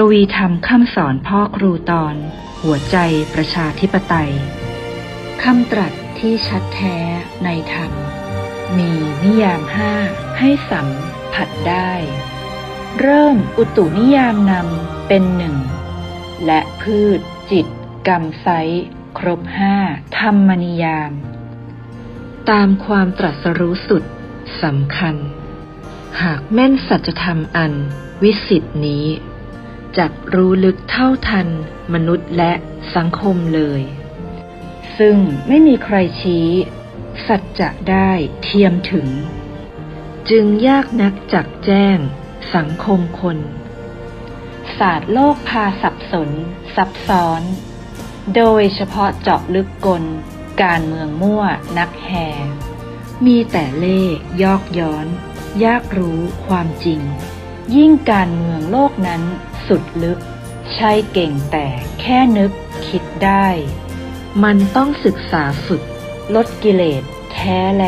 กวีธรรมคำสอนพ่อครูตอน หัวใจประชาธิปไตยคำตรัสที่ชัดแท้ในธรรม มีนิยามห้าให้สัมผัสได้ เริ่มอุตุนิยามนำเป็นหนึ่ง และพืช จิต กรรมไซส์ครบห้าธรรมนิยาม ตามความตรัสรู้สุดสำคัญ หากแม่นสัจธรรมอันวิสิตนี้ จักรู้ลึกเท่าทัน มนุษย์และสังคมเลย ซึ่งไม่มีใครชี้ สัจจะได้เทียมถึง จึงยากนักจักแจ้ง สังคมคน ศาสตร์โลกพาสับสน ซับซ้อน โดยเฉพาะเจาะลึกกล การเมืองมั่วนักแห่มีแต่เล่ยอกย้อน ยากรู้ความจริง ยิ่งการเมืองโลกนั้นสุดลึก ใช่เก่งแต่แค่นึกคิดได้ มันต้องศึกษาฝึก ลดกิเลสแท้แล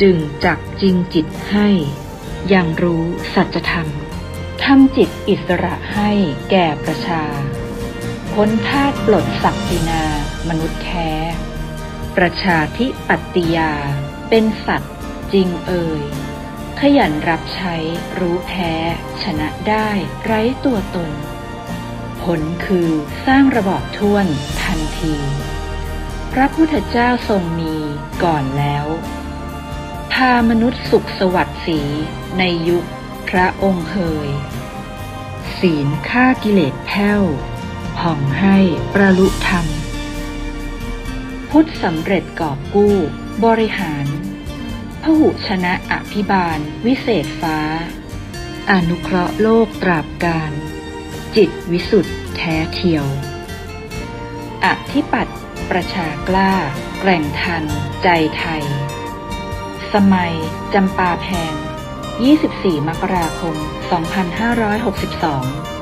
จึงจักจริงจิตให้ย่างรู้สัจธรรมทำจิตอิสระให้แก่ประชา พ้นทาสปลดศักดินา มนุษย์แท้ ประชาธิปัตติยา เป็นสัตว์จริงเอ่ย ขยันรับใช้ รู้แพ้ ชนะได้ ไร้ตัวตน ผลคือสร้างระบอบท่วนทันที พระพุทธเจ้าทรงมีก่อนแล้ว พามนุษย์สุขสวัสดิ์สีในยุคพระองค์เฮย ศีลฆ่ากิเลสแผ้วผ่องให้ประลุธรรม พุทธสำเร็จกอบกู้ บริหาร พหุชนะอภิบาล วิเศษฟ้า อนุเคราะห์โลกตราบการ จิตวิสุทธ์แท้เทียว อธิปัตย์ประชากล้า แกร่งทัน ใจไทย สมัย จำปาแพง 24 มกราคม 2562